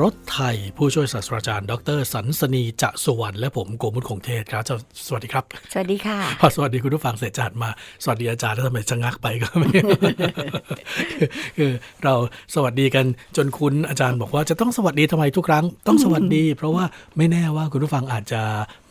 รถไทยผู้ช่วยศาสตราจารย์ ดรสันสนีจะสุวรรณและผมโกมุตคงเทศครับจะสวัสดีครับ สวัสดีค่ะพอสวัสดีคุณผู้ฟังเสร็จจากมา สวัสดีอาจารย์แล้วทำไมชะงักไปก็ไม่คือเราสวัสดีกันจนคุ้นอาจารย์บอกว่าจะต้องสวัสดีทำไมทุกครั้งต้องสวัสดี เพราะว่าไม่แน่ว่าคุณผู้ฟังอาจจะ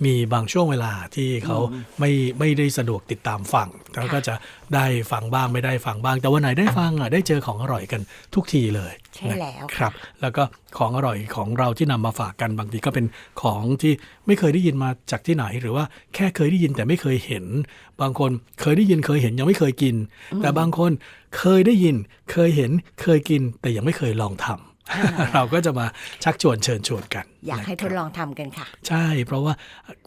มีบางช่วงเวลาที่เขาไม่ไม่ได้สะดวกติดตามฟังแล้วก็จะ ได้ฟังบ้างไม่ได้ฟังบ้าง แต่วันไหนได้ฟังอะได้เจอของอร่อยกันทุกทีเลยใช่แล้วนะครับ แล้วก็ของอร่อยของเราที่นำมาฝากกันบางทีก็เป็นของที่ไม่เคยได้ยินมาจากที่ไหน หรือว่าแค่เคยได้ยินแต่ไม่เคยเห็น บางคนเคยได้ยินเคยเห็นยังไม่เคยกิน แต่บางคนเคยได้ยินเคยเห็นเคยกินแต่ยังไม่เคยลองทำ เราก็จะมาชักชวนเชิญชวนกัน อยากให้นะทครับดลองทำกันค่ะ ใช่ เพราะว่า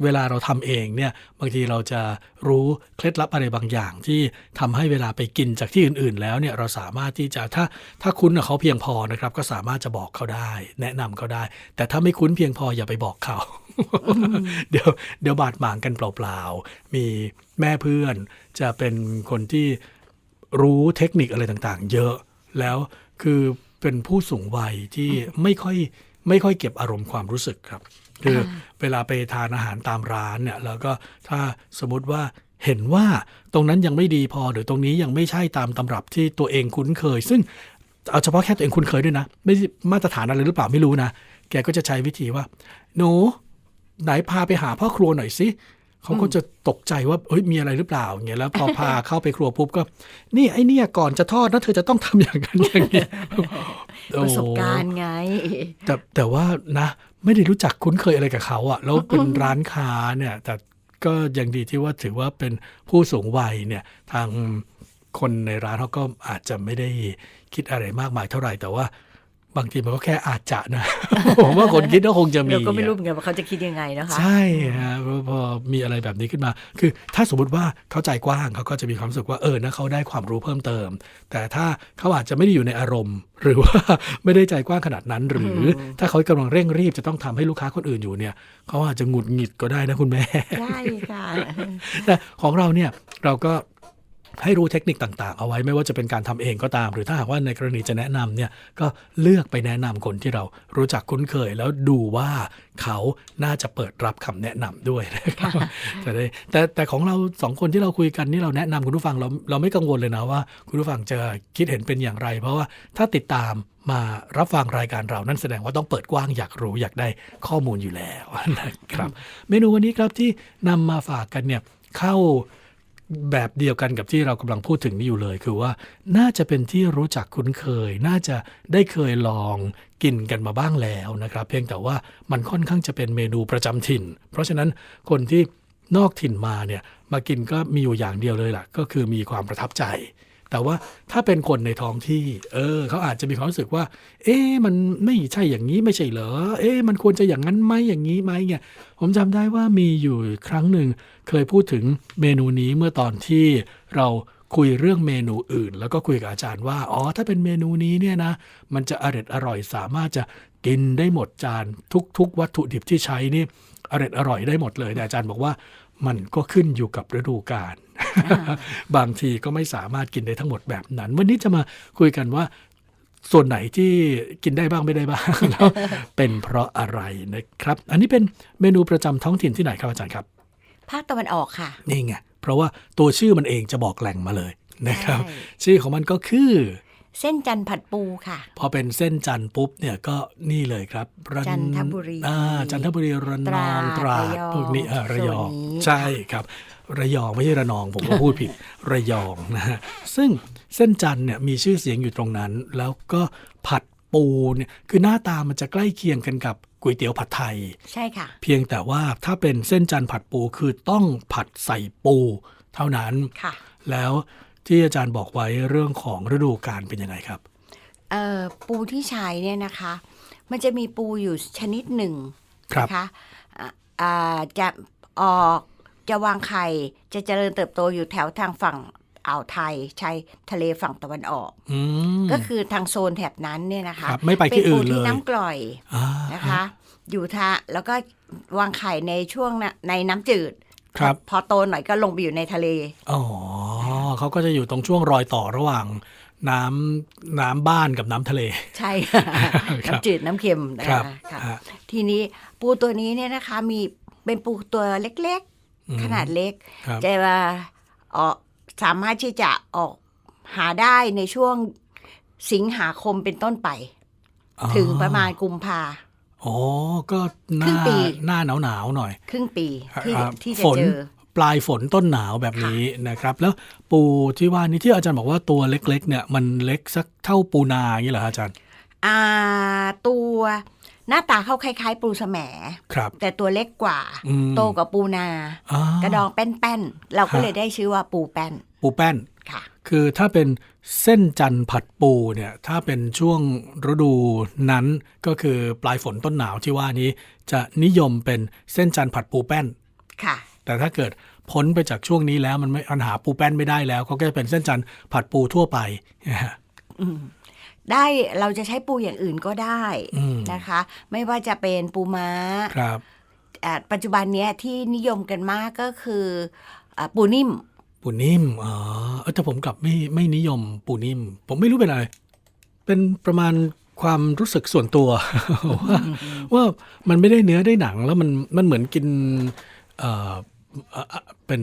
เวลาเราทำเองเนี่ยบางทีเราจะรู้เคล็ดลับอะไรบางอย่าง ที่ทำให้เวลาไปกินจากที่อื่น ๆ แล้วเนี่ยเราสามารถที่จะถ้าถ้าคุ้นกับเขาเพียงพอนะครับ ก็สามารถจะบอกเขาได้ แนะนำเขาได้ แต่ถ้าไม่คุ้นเพียงพออย่าไปบอกเขา เดี๋ยวเดี๋ยวบาดหมางกันเปล่าๆมีแม่เพื่อน จะเป็นคนที่รู้เทคนิคอะไรต่างๆ เยอะแล้วคือ เป็นผู้สูงวัยที่ไม่ค่อยไม่ค่อยเก็บอารมณ์ความรู้สึกครับ คือเวลาไปทานอาหารตามร้านเนี่ยแล้วก็ถ้าสมมติว่าเห็นว่าตรงนั้นยังไม่ดีพอหรือตรงนี้ยังไม่ใช่ตามตำรับที่ตัวเองคุ้นเคย ซึ่งเอาเฉพาะแค่ตัวเองคุ้นเคยด้วยนะ ไม่ใช่มาตรฐานอะไรหรือเปล่าไม่รู้นะ แกก็จะใช้วิธีว่า หนูไหนพาไปหาพ่อครัวหน่อยสิ เขาก็จะตกใจว่าเอ้ยมีอะไรหรือเปล่าอย่างเงี้ยแล้วพอพาเข้าไปครัวปุ๊บก็ นี่ไอ้เนี่ยก่อนจะทอดนะเธอจะต้องทำอย่างนั้นอย่างนี้ประสบการณ์ไง แต่แต่ว่านะ ไม่ได้รู้จักคุ้นเคยอะไรกับเขาอะแล้วเป็นร้านค้าเนี่ย แต่ก็ยังดีที่ว่าถือว่าเป็นผู้สูงวัยเนี่ยทางคนในร้านเขาก็อาจจะไม่ได้คิดอะไรมากมายเท่าไหร่แต่ว่า บางทีมันก็แค่อาจจะนะผมว่าคนคิดก็คงจะมีเราก็ไม่รู้อะเหมือนกันว่าเขาจะคิดยังไงนะคะใช่ฮะพอพอมีอะไรแบบนี้ขึ้นมา คือถ้าสมมติว่าเขาใจกว้างเขาก็จะมีความรู้สึกว่าเออนะเขาได้ความรู้เพิ่มเติม แต่ถ้าเขาอาจจะไม่ได้อยู่ในอารมณ์ หรือว่าไม่ได้ใจกว้างขนาดนั้น หรือถ้าเขากำลังเร่งรีบจะต้องทำให้ลูกค้าคนอื่นอยู่เนี่ยเขาอาจจะหงุดหงิดก็ได้นะคุณแม่ใช่ค่ะแต่ของเราเนี่ยเราก็ ให้รู้เทคนิคต่างๆ เอาไว้ไม่ว่าจะเป็นการทำเองก็ตาม หรือถ้าหากว่าในกรณีจะแนะนำเนี่ยก็เลือกไปแนะนำคนที่เรารู้จักคุ้นเคย แล้วดูว่าเขาน่าจะเปิดรับคำแนะนำด้วยนะครับจะได้แต่แต่ของเราสองคนที่เราคุยกันนี่เราแนะนำคุณผู้ฟังเราเราไม่กังวลเลยนะว่า คุณผู้ฟังจะคิดเห็นเป็นอย่างไร เพราะว่าถ้าติดตามมารับฟังรายการเรานั่นแสดงว่าต้องเปิดกว้างอยากรู้อยากได้ข้อมูลอยู่แล้วนะครับ เมนูวันนี้ครับที่นำมาฝากกันเนี่ยเข้า แบบเดียวกันกับที่เรากำลังพูดถึงนี่อยู่เลย คือว่าน่าจะเป็นที่รู้จักคุ้นเคย น่าจะได้เคยลองกินกันมาบ้างแล้วนะครับ เพียงแต่ว่ามันค่อนข้างจะเป็นเมนูประจำถิ่น เพราะฉะนั้นคนที่นอกถิ่นมาเนี่ยมากินก็มีอยู่อย่างเดียวเลยล่ะ ก็คือมีความประทับใจ แต่ว่าถ้าเป็นคนในท้องที่ เออเขาอาจจะมีความรู้สึกว่า เอ๊ะมันไม่ใช่อย่างนี้ไม่ใช่เหรอ เอ๊ะมันควรจะอย่างนั้นไหมอย่างนี้ไหมเนี่ยผมจำได้ว่ามีอยู่ครั้งหนึ่ง เคยพูดถึงเมนูนี้เมื่อตอนที่เราคุยเรื่องเมนูอื่น แล้วก็คุยกับอาจารย์ว่าอ๋อถ้าเป็นเมนูนี้เนี่ยนะ มันจะอร่อยอร่อยสามารถจะกินได้หมดจานทุก ๆ วัตถุดิบที่ใช้นี่อร่อยอร่อยได้หมดเลยแต่อาจารย์บอกว่ามันก็ขึ้นอยู่กับฤดูกาลบางทีก็ไม่สามารถกินได้ทั้งหมดแบบนั้น วันนี้จะมาคุยกันว่าส่วนไหนที่กินได้บ้างไม่ได้บ้างแล้วเป็นเพราะอะไรนะครับ อันนี้เป็นเมนูประจำท้องถิ่นที่ไหนครับอาจารย์ครับ ภาคตะวันออกค่ะ นี่ไง เพราะว่าตัวชื่อมันเองจะบอกแหล่งมาเลยนะครับใช่ชื่อของมันก็คือ เส้นจันทร์ผัดปูค่ะ พอเป็นเส้นจันทร์ปุ๊บเนี่ยก็นี่เลยครับระจันทบุรีอ่าจันทบุรีระนองตตราราดดพวกนี้อ่าระระยยอองงโซนนี้ใช่ครับ ระยองไม่ใช่ระนองผมก็พูดผิดระยองนะฮะซึ่งเส้นจันทร์เนี่ยมีชื่อเสียงอยู่ตรงนั้น แล้วก็ผัด ปูเนี่ยคือหน้าตามันจะใกล้เคียงกันกับก๋วยเตี๋ยวผัดไทย ใช่ค่ะ เพียงแต่ว่าถ้าเป็นเส้นจันทร์ผัดปูคือต้องผัดใส่ปูเท่านั้นค่ะ แล้วที่อาจารย์บอกไว้เรื่องของฤดูกาลเป็นยังไงครับเอ่อปูที่ใช้เนี่ยนะคะ มันจะมีปูอยู่ชนิดหนึ่งครับนะคะอ่าอ่าจะออกจะวางไข่จะเจริญเติบโตอยู่แถวทางฝั่ง อ่าวไทยชายทะเลฝั่งตะวันออกอืมก็คือทางโซนแถบนั้นเนี่ยนะคะครับไม่ไปที่อื่นปูเลยที่น้ำกร่อยอ่านะคะ อยู่ทะแล้วก็วางไข่ในช่วงน่ะในน้ำจืดครับพอโตหน่อยก็ลงไปอยู่ในทะเล อ๋อเขาก็จะอยู่ตรงช่วงรอยต่อระหว่างน้ำน้ำบ้านกับน้ำทะเล ใช่ครับน้ำจืดน้ำเค็มนะครัคะบค่ะฮะทีนี้ปูตัวนี้เนี่ยนะคะมีเป็นปูตัวเล็กอืมๆขนาดเล็กครับจะออก สามารถที่จะออกหาได้ในช่วงสิงหาคมเป็นต้นไป ถึงประมาณกุมภาอ๋อ ก็หครึ่น้างปีหน้าหนาวหนาวๆหน่อย ครึ่งปีที่อ่าที่จะฝนเจอปลายฝนต้นหนาวแบบนี้นะครับ แล้วปูที่ว่านี้ที่อาจารย์บอกว่าตัวเล็ก ๆ เนี่ย มันเล็กสักเท่าปูนาอย่างนี้เหรอฮะอาจารย์ อ่าตัว หน้าตาเขาคล้ายๆ ปูสแหมครับ แต่ตัวเล็กกว่าอืมโตกว่าปูนาอ่ากระดองแป้นๆ เราก็ฮะเลยได้ชื่อว่าปูแป้น ปูแป้นค่ะ คือถ้าเป็นเส้นจันทร์ผัดปูเนี่ย ถ้าเป็นช่วงฤดูนั้นก็คือปลายฝนต้นหนาวที่ว่านี้ จะนิยมเป็นเส้นจันทร์ผัดปูแป้น ค่ะ แต่ถ้าเกิดพ้นไปจากช่วงนี้แล้วมันไม่ปัญหาปูแป้นไม่ได้แล้ว ก็จะเป็นเส้นจันทร์ผัดปูทั่วไปนะฮะ ได้เราจะใช้ปูอย่างอื่นก็ได้อืมนะคะ ไม่ว่าจะเป็นปูม้าครับอ่าปัจจุบันเนี้ยที่นิยมกันมากก็คืออาปูนิ่ม ปูนิ่มอ๋อเออแต่ผมกลับไม่ไม่นิยมปูนิ่ม ผมไม่รู้เป็นอะไร เป็นประมาณความรู้สึกส่วนตัว ว่าว่ามันไม่ได้เนื้อได้หนังแล้วมันมันเหมือนกินเอ่อเอ่อเอ่อเป็น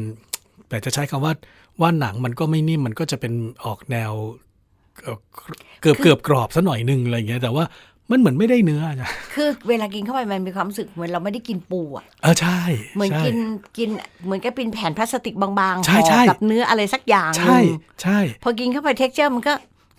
แต่จะใช้คำว่าว่าหนังมันก็ไม่นิ่มมันก็จะเป็นออกแนว เอ่อเกือบเกือบกรอบซะหน่อยหนึงอะไรอย่างเงี้ยแต่ว่ามันเหมือนไม่ได้เนื้อจ้ะคือเวลากินเข้าไปมันมีความรู้สึกเหมือนเราไม่ได้กินปูอะเออใช่ เหมือนใช่กินกินเหมือนกับเป็นแผ่นพลาสติกบางๆใช่ห่อใช่กับเนื้ออะไรสักอย่างหใช่นึ่งใช่ พอกินเข้าไปเท็กเจอร์มันก็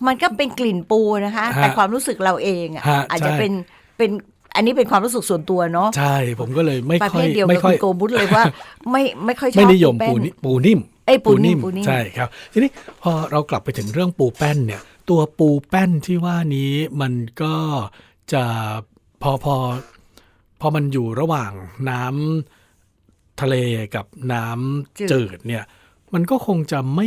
มันก็เป็นกลิ่นปูนะคะฮะแต่ความรู้สึกเราเองอะฮะอาจจะใช่เป็นเป็นอันนี้เป็นความรู้สึกส่วนตัวเนาะใช่ผมก็เลยไม่ประค่เภอยทเดียวไม่กับค่คุอยณโกบุตเลยว่า ไม่ไม่ค่อยชอบไม่นิยมแป้ปูนิปูนิ่ม เอ้ยปูนิ่มปูนิ่มใช่ครับ ทีนี้พอเรากลับไปถึงเรื่องปูแป้นเนี่ย ตัวปูแป้นที่ว่านี้มันก็จะพอพอพอมันอยู่ระหว่างน้ำทะเลกับน้ำจืดเนี่ย มันก็คงจะไม่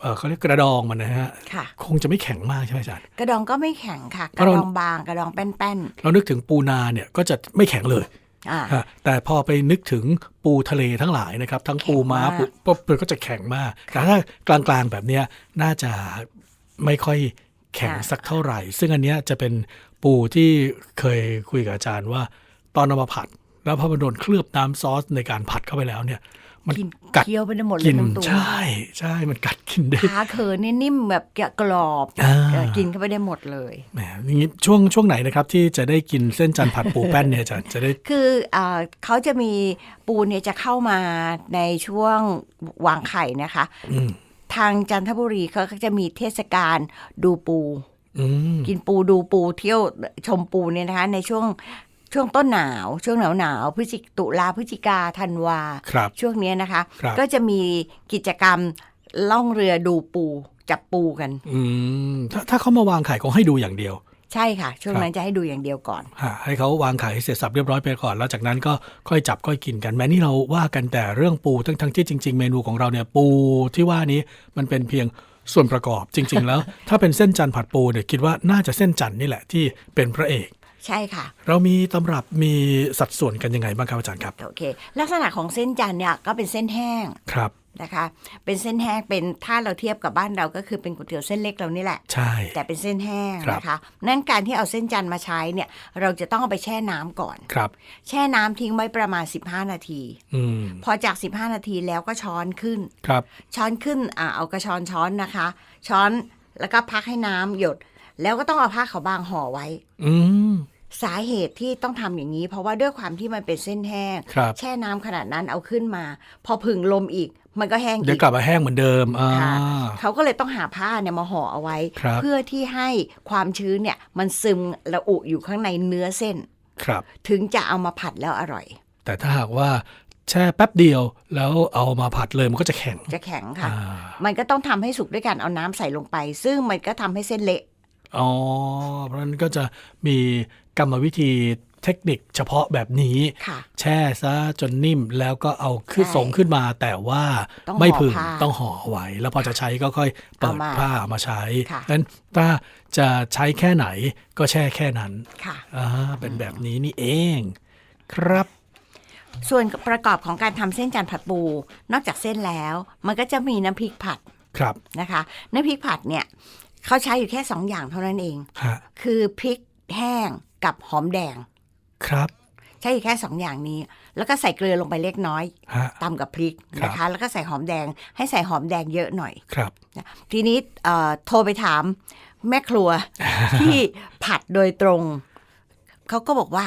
เอ่อเขาเรียกกระดองมันนะฮะค่ะคงจะไม่แข็งมากใช่ไหมอาจารย์กระดองก็ไม่แข็งค่ะเพกระราะดเราองบางกระดองแป้นเรานึกถึงปูนาเนี่ยก็จะไม่แข็งเลยๆอ่าฮะ แต่พอไปนึกถึงปูทะเลทั้งหลายนะครับ ทั้งปูม้าแข็งมากปูปุ๊บมันก็จะแข็งมาก แต่ถ้ากลางๆแบบเนี้ยน่าจะไม่ค่อยแข็งสักเท่าไหร่ ซึ่งอันเนี้ยจะเป็นปูที่เคยคุยกับอาจารย์ว่า ตอนเอามาผัด แล้วพอมันโดนเคลือบน้ำซอสในการผัดเข้าไปแล้วเนี่ย มันกินกัดเคี้ยวไปได้หมดเลกิยนทั้งตัวใช่ใช่มันกัดกินได้ขาเขินนี่นิ่มแบบกรอบอ่าเออกินเข้าไปได้หมดเลยแหมอย่างนี้ช่วงช่วงไหนนะครับที่จะได้กินเส้นจันทร์ผัดปูแป้นเนี่ยอาจารย์จะได้คืออ่าเขาจะมีปูเนี่ยจะเข้ามาในช่วงวางไข่นะคะอืมทางจันทบุรีเขาก็จะมีเทศกาลดูปูอืมกินปูดูปูเที่ยวชมปูเนี่ยนะคะ ในช่วง ช่วงต้นหนาว ช่วงหนาวหนาวพฤศจิตุลาพฤศจิกาธันวา ครับ ช่วงเนี้ยนะคะ ครับ ก็จะมีกิจกรรมล่องเรือดูปูจับปูกัน อืมถ้าถ้าเขามาวางไข่คงให้ดูอย่างเดียว ใช่ค่ะ ช่วงครับนั้นจะให้ดูอย่างเดียวก่อน ฮะให้เขาวางขายให้เสร็จสับเรียบร้อยไปก่อน แล้วจากนั้นก็ค่อยจับค่อยกินกัน แม้นี่เราว่ากันแต่เรื่องปูทั้งทั้งที่จริง ๆ เมนูของเราเนี่ยปูที่ว่านี้มันเป็นเพียงส่วนประกอบจริง ๆ แล้ว ถ้าเป็นเส้นจันทร์ผัดปูเนี่ยคิดว่าน่าจะเส้นจันทร์นี่แหละที่เป็นพระเอก ใช่ค่ะ เรามีตำรับมีสัดส่วนกันยังไงบ้างครับอาจารย์ครับ โอเค ลักษณะของเส้นจันทร์เนี่ยก็เป็นเส้นแห้งครับนะคะ เป็นเส้นแห้งเป็นถ้าเราเทียบกับบ้านเราก็คือเป็นก๋วยเตี๋ยวเส้นเล็กเรานี่แหละ ใช่ แต่เป็นเส้นแห้งครับนะคะนั่นการที่เอาเส้นจันทร์มาใช้เนี่ย เราจะต้องเอาไปแช่น้ำก่อนครับ แช่น้ำทิ้งไว้ประมาณ 15 นาทีอืมพอจาก 15 นาทีแล้วก็ช้อนขึ้นครับ ช้อนขึ้นอ่าเอากระชอนช้อนนะคะ ช้อนแล้วก็พักให้น้ำหยด แล้วก็ต้องเอาผ้าขาวบางห่อไว้ อืม สาเหตุที่ต้องทำอย่างนี้ เพราะว่าด้วยความที่มันเป็นเส้นแห้งครับแช่น้ำขนาดนั้นเอาขึ้นมา พอผึ่งลมอีก มันก็แห้งเดี๋ยอีวกกลับมาแห้งเหมือนเดิมอ่าค่ะเขาก็เลยต้องหาผ้าเนี่ยมาห่อเอาไว้ครับเพื่อที่ให้ความชื้นเนี่ยมันซึมระอุอยู่ข้างในเนื้อเส้นครับ ถึงจะเอามาผัดแล้วอร่อย แต่ถ้าหากว่าแช่แป๊บเดียวแล้วเอามาผัดเลยมันก็จะแข็ง จะแข็งค่ะอ่ามันก็ต้องทำให้สุกด้วยการเอาน้ำใส่ลงไป ซึ่งมันก็ทำให้เส้นเละ อ๋อ เพราะฉะนั้นก็จะมีกรรมวิธีเทคนิคเฉพาะแบบนี้ ค่ะ แช่ซะจนนิ่มแล้วก็เอาขึ้นใช่ส่งขึ้นมา แต่ว่าต้องไม่ห่อผึ่งผ้าต้องห่อไว้แล้วพอจะใช้ก็ค่อยเปิดเอามาผ้ามาใช้ค่ะ นั้นถ้าจะใช้แค่ไหนก็แช่แค่นั้นค่ะ อ่าเป็นแบบนี้นี่เอง ครับ ส่วนประกอบของการทำเส้นจันทร์ผัดปู นอกจากเส้นแล้ว มันก็จะมีน้ำพริกผัดครับ นะคะ น้ำพริกผัดเนี่ย เขาใช้อยู่แค่สองอย่างเท่านั้นเอง ฮะคือพริกแห้งกับหอมแดง ครับใช้อยู่แค่สองอย่างนี้ แล้วก็ใส่เกลือลงไปเล็กน้อยฮะ ตำกับพริกครับนะคะแล้วก็ใส่หอมแดง ให้ใส่หอมแดงเยอะหน่อย ครับ นะทีนี้เอ่อโทรไปถามแม่ครัว ที่ผัดโดยตรง เขาก็บอกว่า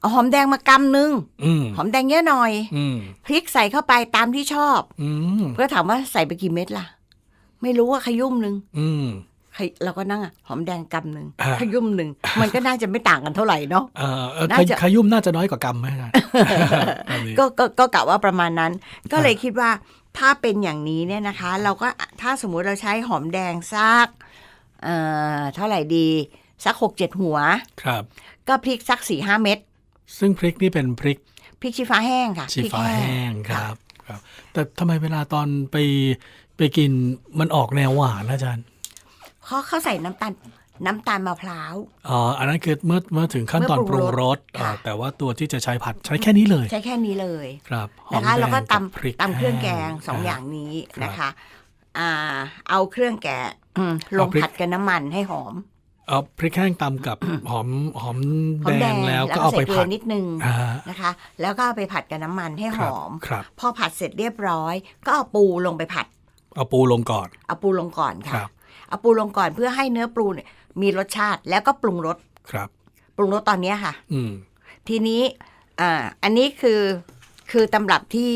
เอาหอมแดงมากำนึง อืมหอมแดงเยอะหน่อย อืมพริกใส่เข้าไปตามที่ชอบ อืมเพื่อถามว่าใส่ไปกี่เม็ดล่ะ ไม่รู้ว่าขยุ่มหนึ่งอืมขย เราก็นั่งอะหอมแดงกำหนึ่งอ่าขยุ่มหนึ่งมันก็น่าจะไม่ต่างกันเท่าไหร่เนาะเอ่อเอ่อน่าจะขยุ่มน่าจะน้อยกว่ากำไหมอาจารย์อันนี้ก็ก็ก็กะว่าประมาณนั้น ก็เลยคิดว่าถ้าเป็นอย่างนี้เนี่ยนะคะ เราก็ถ้าสมมุติเราใช้หอมแดงสักเอ่อเท่าไหร่ดีสักหกเจ็ดหัว ครับ ก็พริกสักสี่ห้าเม็ดซึ่งพริกนี่เป็นพริกพริกชี้ฟ้าแห้งค่ะชีพริกฟ้าแห้งครับครับ แต่ทำไมเวลาตอนไปไปกินมันออกแนวหวานนะอาจารย์ เขาเขาใส่น้ำตาลน้ำตาลมะพร้าว อ๋อ อันนั้นคือเมื่อเมื่อถึงขั้นตอนเมื่ปอปรุรุงงรรสสค่ะอ่าแต่ว่าตัวที่จะใช้ผัดใช้แค่นี้เลย ใช้แค่นี้เลย ครับหอมนะคะแดแล้วก็งตบพริกำตำเครื่องแกงห้สองอย่างนี้ครับนะคะอ่าเอาเครื่องแกงอืมลเอางพริกผัดกับน้ำมันให้หอม เอาพริกแห้งตำกับหอมหอมหอมแดแดงงแล้วแล้วก็ก็เอาใส่ไปเกลืผัอดนิดนึงอ่านะคะ แล้วก็เอาไปผัดกับน้ำมันให้หครับอมครับพอผัดเสร็จเรียบร้อย ก็เอาปูลงไปผัด เอาปูลงก่อน เอาปูลงก่อนคค่ะรับ เอาปูลงก่อนเพื่อให้เนื้อปูเนี่ยมีรสชาติแล้วก็ปรุงรสครับ ปรุงรสตอนเนี้ยค่ะ อืม ทีนี้อ่าอันนี้คือคือตำรับที่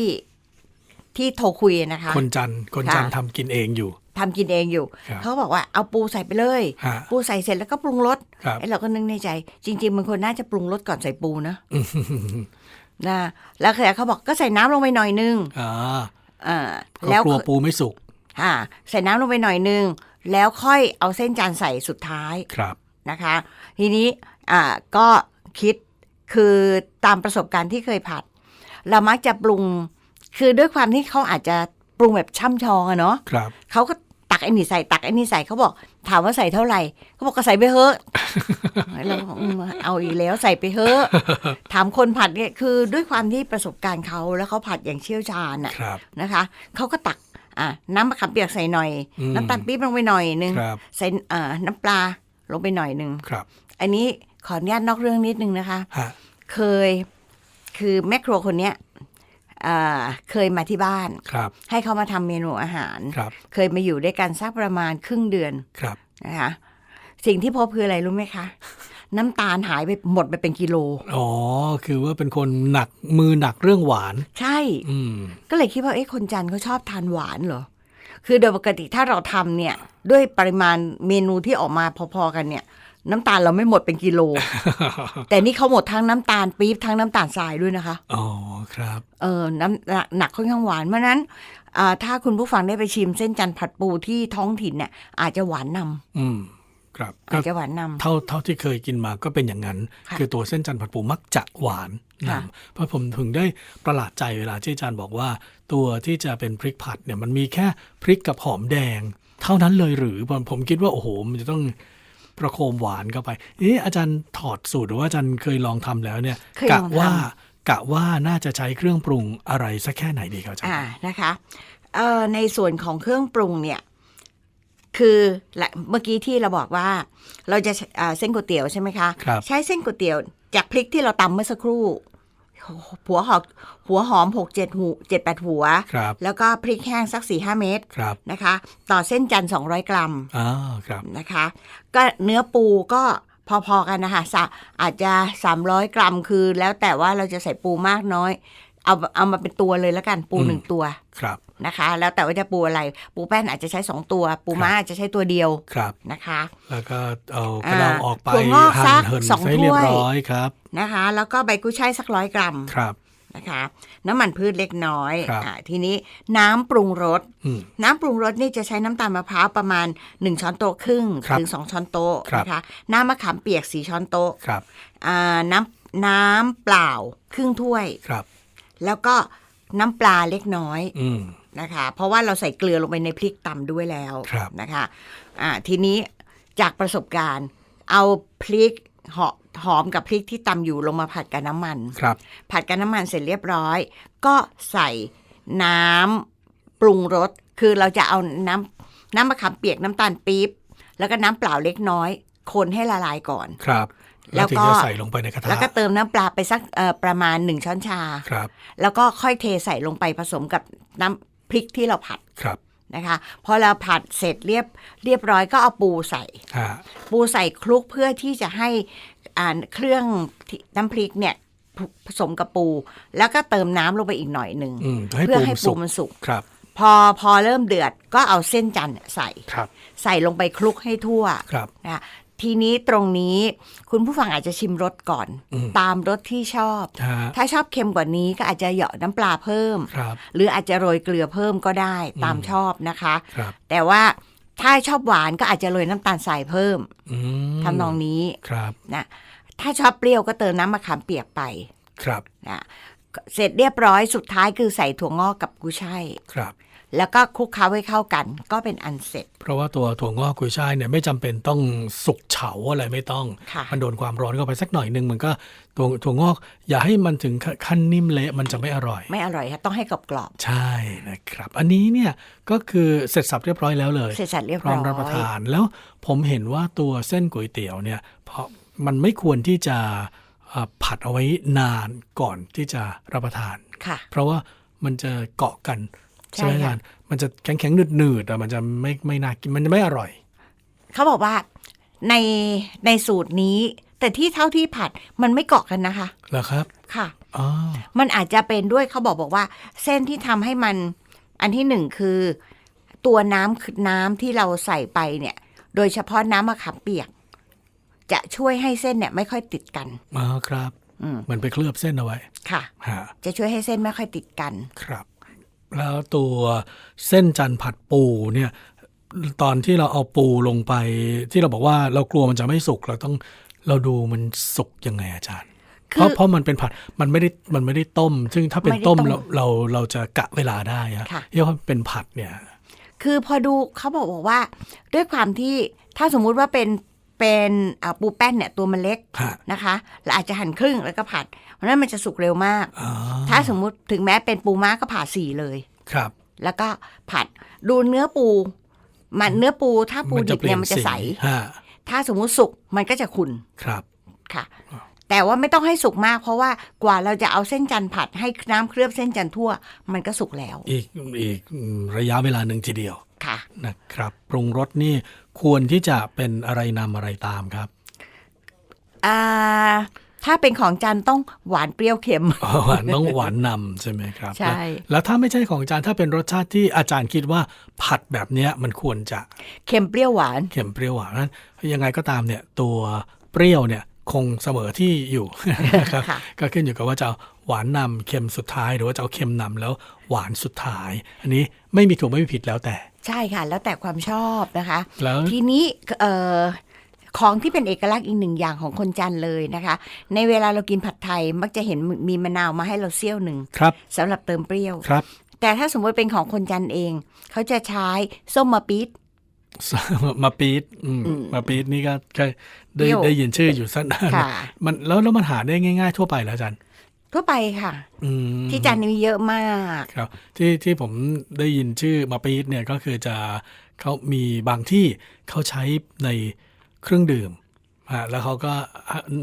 ที่โทรคุยนะคะ คนจันทร์คนจันทร์ค่ะทำกินเองอยู่ทำกินเองอยู่ครับเขาบอกว่าเอาปูใส่ไปเลยฮะปูใส่เสร็จแล้วก็ปรุงรสครับไอ้เราก็นึกในใจ จริง ๆมันควรน่าจะปรุงรสก่อนใส่ปูนะอืมนะแล้วเขาบอกก็ใส่น้ำลงไปหน่อยนึงอ่าอ่าก็แล้วกลัวปูไม่สุกอ่าใส่น้ำลงไปหน่อยนึง แล้วค่อยเอาเส้นจานใส่สุดท้ายครับนะคะ ทีนี้อ่าก็คิดคือตามประสบการณ์ที่เคยผัด เรามักจะปรุงคือด้วยความที่เขาอาจจะปรุงแบบช่ำชองอะเนาะครับเขาก็ตักไอ้นี่ใส่ตักไอ้นี่ใส่เขาบอก ถามว่าใส่เท่าไหร่เขาบอกก็ใส่ไปเถอะเราก็บอกอืมเอาอีกแล้วใส่ไปเถอะถามคนผัดเนี่ยคือด้วยความที่ประสบการณ์เขาแล้วเขาผัดอย่างเชี่ยวชาญอะครับนะคะเขาก็ตัก อะน้ำมะขามเปียกใส่หน่อยอืมน้ำตาลปี๊บลงไปหน่อยนึงครับใส่อ่าน้ำปลาลงไปหน่อยนึงครับ อันนี้ขออนุญาตนอกเรื่องนิดนึงนะคะฮะเคยคือแม่ครัวคนเนี้ยอ่าเคยมาที่บ้านครับให้เขามาทำเมนูอาหารครับเคยมาอยู่ด้วยกันสักประมาณครึ่งเดือนครับนะคะสิ่งที่พบคืออะไรรู้ไหมคะ น้ำตาลหายไปหมดไปเป็นกิโล อ๋อ คือว่าเป็นคนหนักมือหนักเรื่องหวาน ใช่ อืมก็เลยคิดว่าเอ๊ะคนจันทร์เขาชอบทานหวานเหรอ คือโดยปกติถ้าเราทำเนี่ย ด้วยปริมาณเมนูที่ออกมาพอๆกันเนี่ย น้ำตาลเราไม่หมดเป็นกิโล แต่นี่เขาหมดทั้งน้ำตาลปี๊บทั้งน้ำตาลทรายด้วยนะคะ อ๋อ ครับ เออ น้ำหนักหนักค่อนข้างหวานเพราะฉะนั้นอ่าถ้าคุณผู้ฟังได้ไปชิมเส้นจันทร์ผัดปูที่ท้องถิ่นเนี่ยอาจจะหวานนำอืม ครับอาก็จจะหวานนำเท่าเท่าที่เคยกินมาก็เป็นอย่างนั้นค่ะคือตัวเส้นจันทร์ผัดปูมักจะหวานค่ะนำเพราะผมถึงได้ประหลาดใจเวลาที่อาจารย์บอกว่า ตัวที่จะเป็นพริกผัดเนี่ยมันมีแค่พริกกับหอมแดง เท่านั้นเลยหรือผมผมคิดว่าโอ้โหมันจะต้องประโคมหวานเข้าไปเอ๊ะอาจารย์ถอดสูตรหรือว่าอาจารย์เคยลองทำแล้วเนี่ยเคยลกะองทำว่ากะว่าน่าจะใช้เครื่องปรุงอะไรสักแค่ไหนดีครับอาจารย์อ่านะคะเอ่อในส่วนของเครื่องปรุงเนี่ย คือละเมื่อกี้ที่เราบอกว่า เราจะอ่าเส้นก๋วยเตี๋ยวใช่ไหมคะครับใช้เส้นก๋วยเตี๋ยว จากพริกที่เราตำเมื่อสักครู่ หัวหอมหัวหอมหกเจ็ดหูเจ็ดแปดหัวครับแล้วก็พริกแห้งสักสี่ห้าเม็ดครับนะคะ ต่อเส้นจันทร์สองร้อยกรัมอ่าครับนะคะ ก็เนื้อปูก็พอๆกันนะคะสะอาจจะ300กรัมคือ แล้วแต่ว่าเราจะใส่ปูมากน้อย เอาเอามาเป็นตัวเลยแล้วกันปูอืมหนึ่งตัวครับ นะคะ แล้วแต่ว่าจะปูอะไร ปูแป้นอาจจะใช้ 2 ตัว ปูม้าอาจจะใช้ตัวเดียวครับนะคะ แล้วก็เอากระเดาออกไปถั่วงอกสัหั่นกเหินสองให้เรียถ้บวยร้อยครับนะคะ แล้วก็ใบกุ้ยช่ายสักร้อยกรัมครับนะคะน้ำมันพืชเล็กน้อยครับอ่าทีนี้น้ำปรุงรสอืมน้ำปรุงรสนี่จะใช้น้ำตาลมะพร้าวประมาณ 1 ช้อนโต๊ะครึ่งครับถึง 2 ช้อนโต๊ะครับนะคะน้ำมะขามเปียก 4 ช้อนโต๊ะครับอ่าน้ำน้ำเปล่าครึ่งถ้วยครับแล้วก็น้ำปลาเล็กน้อยอืม นะคะ เพราะว่าเราใส่เกลือลงไปในพริกตำด้วยแล้วครับนะคะอ่าทีนี้จากประสบการณ์ เอาพริกหอหอมกับพริกที่ตำอยู่ลงมาผัดกับน้ำมันครับ ผัดกับน้ำมันเสร็จเรียบร้อย ก็ใส่น้ำปรุงรสคือเราจะเอาน้ำน้ำมะขามเปียกน้ำตาลปี๊บแล้วก็น้ำเปล่าเล็กน้อย คนให้ละลายก่อนครับแล้แล้ววถึงก็จะใส่ลงไปในกระทะแล้วก็เติมน้ำปลาไปสักเอ่อประมาณหนึ่งช้อนชาครับ แล้วก็ค่อยเทใส่ลงไปผสมกับน้ำ พริกที่เราผัดครับนะคะพอเราผัดเสร็จเรียบเรียบร้อยก็เอาปูใส่ฮะปูใส่คลุกเพื่อที่จะให้อ่าเครื่องที่น้ำพริกเนี่ยผสมกับปู แล้วก็เติมน้ำลงไปอีกหน่อยหนึ่งอืมให้เพื่อปูให้มันปูสุกมันสุกครับ พอพอเริ่มเดือดก็เอาเส้นจันทร์ใส่ครับใส่ลงไปคลุกให้ทั่วครับนะ ทีนี้ตรงนี้คุณผู้ฟังอาจจะชิมรสก่อนอืมตามรสที่ชอบฮะถ้าชอบเค็มกว่านี้ก็อาจจะเหยาะน้ำปลาเพิ่มครับหรืออาจจะโรยเกลือเพิ่มก็ได้ตามชอบนะคะครับแต่ว่าถ้าชอบหวานก็อาจจะโรยน้ำตาลทรายเพิ่มอืมทำนองนี้ครับนะถ้าชอบเปรี้ยวก็เติมน้ำมะขามเปียกไปครับนะ เสร็จเรียบร้อยสุดท้ายคือใส่ถั่วงอกกับกุยช่ายครับ แล้วก็คลุกเคล้าให้เข้ากัน ก็เป็นอันเสร็จ เพราะว่าตัวถั่วงอกกุยช่ายเนี่ยไม่จำเป็นต้องสุกเฉาอะไรไม่ต้อง ค่ะ มันโดนความร้อนเข้าไปสักหน่อยหนึ่งมันก็ตัวถั่วงอก อย่าให้มันถึงขั้นนิ่มเละมันจะไม่อร่อย ไม่อร่อยค่ะต้องให้กรอบกรอบใช่นะครับ อันนี้เนี่ยก็คือเสร็จสับเรียบร้อยแล้วเลย ๆเสร็จสับเรียบพร้ร้ออมยรับประทานแล้วผมเห็นว่าตัวเส้นก๋วยเตี๋ยวเนี่ยเพราะมันไม่ควรที่จะเอ่อ ผัดเอาไว้นานก่อนที่จะรับประทานค่ะเพราะว่ามันจะเกาะกันใช่ใช่ไหมค่ะอาจารย์มันจะแข็งแข็งๆหนืดๆแต่มันจะไม่ไม่น่ากินมันจะไม่อร่อย เขาบอกว่าในในสูตรนี้ แต่ที่เท่าที่ผัดมันไม่เกาะกันนะคะเหรอครับค่ะอ๋อมันอาจจะเป็นด้วยเขาบอกบอกว่า เส้นที่ทำให้มัน อันที่หนึ่งคือ ตัวน้ำคือน้ำที่เราใส่ไปเนี่ย โดยเฉพาะน้ำมะขามเปียก จะช่วยให้เส้นเนี่ยไม่ค่อยติดกันอ๋อครับอืมเหมือนไปเคลือบเส้นเอาไว้ ค่ะฮะจะช่วยให้เส้นไม่ค่อยติดกัน ครับ แล้วตัวเส้นจันทร์ผัดปูเนี่ย ตอนที่เราเอาปูลงไป ที่เราบอกว่าเรากลัวมันจะไม่สุกเราต้องเราดูมันสุกยังไงอาจารย์คือเพราะเพราะมันเป็นผัดมันไม่ได้มันไม่ได้ต้ม ซึ่งถ้าเป็นไม่ได้ต้มต้มเราเราเราจะกะเวลาได้ฮะค่ะเรียกว่าเป็นผัดเนี่ย คือพอดูเขาบอกบอกว่า ด้วยความที่ถ้าสมมุติว่าเป็น เป็นอ่าปูแป้นเนี่ยตัวมันเล็กฮะนะคะเราอาจจะหั่นครึ่งแล้วก็ผัด เพราะฉะนั้นมันจะสุกเร็วมากอ๋อถ้าสมมุติถึงแม้เป็นปูม้าก็ผ่าสี่เลยครับ แล้วก็ผัดดูเนื้อปู มันเนื้อปูถ้าปูดิบเนี่ยมันจะใสฮะถ้าสมมุติสุกมันก็จะขุ่นครับค่ะ แต่ว่าไม่ต้องให้สุกมาก เพราะว่ากว่าเราจะเอาเส้นจันทร์ผัดให้น้ำเคลือบเส้นจันทร์ทั่ว มันก็สุกแล้ว อีกอีกระยะเวลาหนึ่งทีเดียวค่ะนะครับปรุงรสนี่ ควรที่จะเป็นอะไรนำอะไรตามครับอ่าถ้าเป็นของจันทร์ต้องหวานเปรี้ยวเค็มอ๋อหวานต้องหวานนำใช่ไหมครับใช่แล้วแล้วถ้าไม่ใช่ของอาจารย์ถ้าเป็นรสชาติที่อาจารย์คิดว่าผัดแบบเนี้ยมันควรจะเค็มเปรี้ยวหวานเค็มเปรี้ยวหวานนั้นยังไงก็ตามเนี่ยตัวเปรี้ยวเนี่ยคงเสมอที่อยู่นะครับค่ะก็ขึ้นอยู่กับว่าจะเอาหวานนำเค็มสุดท้าย หรือว่าจะเอาเค็มนำแล้วหวานสุดท้าย อันนี้ไม่มีถูกไม่มีผิดแล้วแต่ ใช่ค่ะ แล้วแต่ความชอบนะคะ แล้วทีนี้เอ่อของที่เป็นเอกลักษณ์อีกหนึ่งอย่างของคนจันทร์เลยนะคะ ในเวลาเรากินผัดไทยมักจะเห็นมีมะนาวมาให้เราเซี่ยวหนึ่งครับสำหรับเติมเปรี้ยวครับ แต่ถ้าสมมติเป็นของคนจันทร์เอง เขาจะใช้ส้มมะปี๊ดมาปีดอืมมาปีดนี่ก็เคยได้เปรี้ยวได้ยินชื่ออยู่สักนานค่ะมันแล้วแล้วมันหาได้ง่าย ๆ ทั่วไปแล้วอาจารย์ ทั่วไปค่ะ อืมที่จันทร์มีเยอะมาก ครับ ที่ที่ผมได้ยินชื่อมาปีดเนี่ยก็คือจะเขามีบางที่เขาใช้ในเครื่องดื่มฮะแล้วเขาก็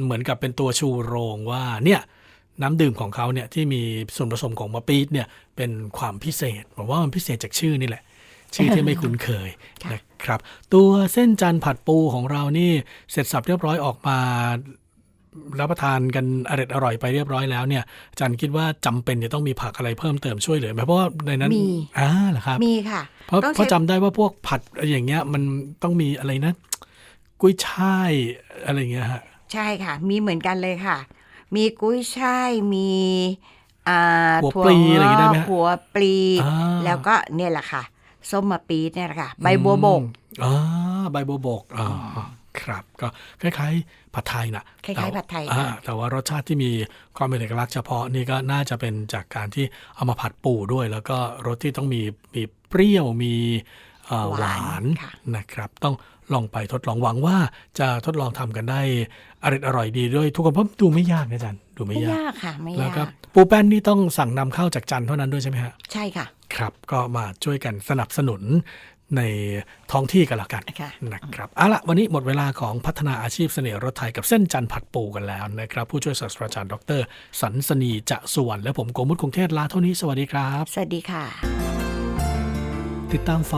เหมือนกับเป็นตัวชูโรงว่าเนี่ยน้ำดื่มของเขาเนี่ยที่มีส่วนผสมของมะปีดเนี่ยเป็นความพิเศษผมว่ามันพิเศษจากชื่อนี่แหละ ชื่อที่ไม่คุ้นเคยค่ะนะครับ ตัวเส้นจันทร์ผัดปูของเรานี่เสร็จสับเรียบร้อยออกมา รับประทานกันอร่อยอร่อยไปเรียบร้อยแล้วเนี่ยอาจันคิดว่าจำเป็นจะต้องมีผักอะไรเพิ่มเติมช่วยเหลือไหมเพราะว่าในนั้นมีอ่าเหรอครับมีค่ะ เพราะต้องเพราะใช้จำได้ว่าพวกผัดอย่างเงี้ยมันต้องมีอะไรนะกุ้ยช่ายอะไรเงี้ยฮะใช่ค่ะ มีเหมือนกันเลยค่ะ มีกุ้ยช่ายมีอ่าหัวปลีอะไรอย่างงี้ได้ไหมฮะหัวปลีอ่าแล้วก็เนี่ยแหละค่ะ ส้มมะปี๊ดเนี่ยแหละค่ะ ใบบัวบกอ่าใบบัวบกอ๋ออ ครับ ก็คล้ายๆผัดไทยนะคล้ายๆผัดไทยอ่าค่ะแต่ว่ารสชาติที่มีความเป็นเอกลักษณ์เฉพาะนี่ก็น่าจะเป็นจากการที่เอามาผัดปูด้วย แล้วก็รสที่ต้องมีมีเปรี้ยวมีเอ่อหวานค่ะนะครับ ต้องลองไปทดลองหวังว่าจะทดลองทำกันได้อร่อยอร่อยดีด้วย ทุกคนเพราะดูไม่ยากนะอาจารย์ดูไม่ไม่ยากยากค่ะไม่แล้วยาก็กปูแป้นนี่ต้องสั่งนำเข้าจากจันทร์เท่านั้นด้วยใช่ไหมฮะใช่ค่ะ ครับก็มาช่วยกันสนับสนุน ในท้องที่กันละกันค่ะนะครับเอาละวันนี้หมดเวลาของพัฒนาอาชีพเสน่ห์รถไทยกับเส้นจันทร์ผัดปูกันแล้วนะครับ ผู้ช่วยศาสตราจารย์ดร สันสนีจะสุวรรณและผมโกมุตคงเทศลาเท่านี้สวัสดีครับ สวัสดีค่ะ ติดตามฟัง